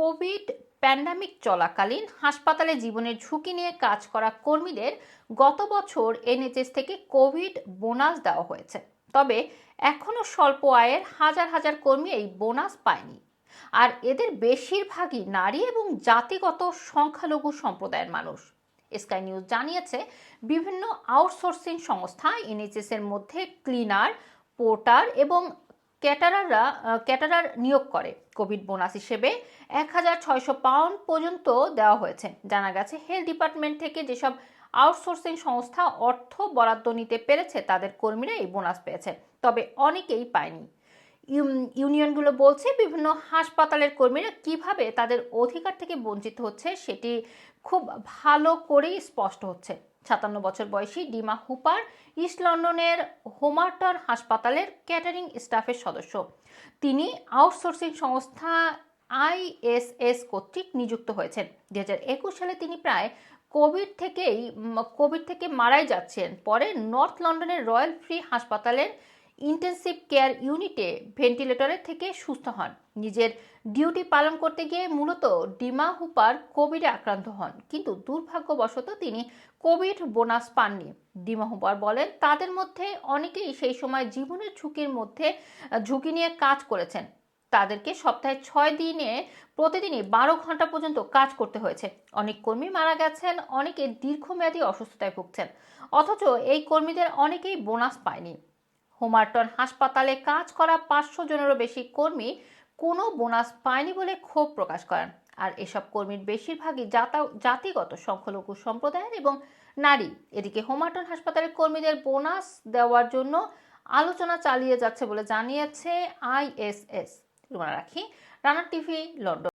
Covid pandemic চলাকালীন হাসপাতালে জীবনের ঝুঁকি নিয়ে কাজ করা কর্মীদের গত বছর এনএচএস থেকে কোভিড বোনাস দেওয়া হয়েছে। তবে এখনও স্বল্প আয়ের হাজার হাজার কর্মী এই বোনাস পায়নি। আর এদের বেশিরভাগই নারী এবং জাতিগত সংখ্যালঘু সম্প্রদায়ের মানুষ। স্কাই নিউজ জানিয়েছে, বিভিন্ন আউটসোর্সিং সংস্থা এনএচএস এর মধ্যে ক্লিনার, পোর্টার এবং ক্যাটারাররা ক্যাটারার নিয়োগ করে। কোভিড বোনাস হিসেবে এক হাজার ছয়শো পাউন্ড পর্যন্ত দেওয়া হয়েছে। জানা গেছে, হেলথ ডিপার্টমেন্ট থেকে যেসব আউটসোর্সিং সংস্থা অর্থ বরাদ্দ নিতে পেরেছে, তাদের কর্মীরা এই বোনাস পেয়েছে। তবে অনেকেই পায়নি। ইউনিয়নগুলো বলছে বিভিন্ন হাসপাতালের কর্মীরা কীভাবে তাদের অধিকার থেকে বঞ্চিত হচ্ছে সেটি খুব ভালো করেই স্পষ্ট হচ্ছে। সাতান্ন বছর বয়সী ডিমা হুপার ইস্ট লন্ডনের হোমার্টন হাসপাতালের ক্যাটারিং স্টাফের সদস্য। তিনি আউটসোর্সিং সংস্থা আইএসএস কর্তৃক নিযুক্ত হয়েছেন। দু হাজার একুশ সালে তিনি প্রায় কোভিড থেকেই কোভিড থেকে মারাই যাচ্ছেন। পরে নর্থ লন্ডনের রয়্যাল ফ্রি হাসপাতালের ইন্টেন্সিভ কেয়ার ইউনিটে ভেন্টিলেটরের থেকে সুস্থ হন। নিজের ডিউটি পালন করতে গিয়ে মূলত ডিমা হুপার কোভিডে আক্রান্ত হন। কিন্তু দুর্ভাগ্যবশত তিনি কোভিড বোনাস পাননি। ডিমা হুপার বলেন, তাদের মধ্যে অনেকেই সেই সময় জীবনের ঝুঁকির মধ্যে, ঝুঁকি নিয়ে কাজ করেছেন। তাদেরকে সপ্তাহে ছয় দিনে প্রতিদিনই বারো ঘণ্টা পর্যন্ত কাজ করতে হয়েছে। অনেক কর্মী মারা গেছেন, অনেকে দীর্ঘমেয়াদী অসুস্থতায় ভুগছেন। অথচ এই কর্মীদের অনেকেই বোনাস পায়নি। হোমার্টন হাসপাতালে কাজ করা পাঁচশো জনেরও বেশি কর্মী কোনো বোনাস পায়নি বলে ক্ষোভ প্রকাশ করেন। আর এসব কর্মীর বেশিরভাগই জাতা- জাতিগত সংখ্যালঘু সম্প্রদায়ের এবং নারী। এদিকে হোমার্টন হাসপাতালের কর্মীদের বোনাস দেওয়ার জন্য আলোচনা চালিয়ে যাচ্ছে বলে জানিয়েছে আইএসএস। রুমানা রাখি, রানা টিভি, লন্ডন।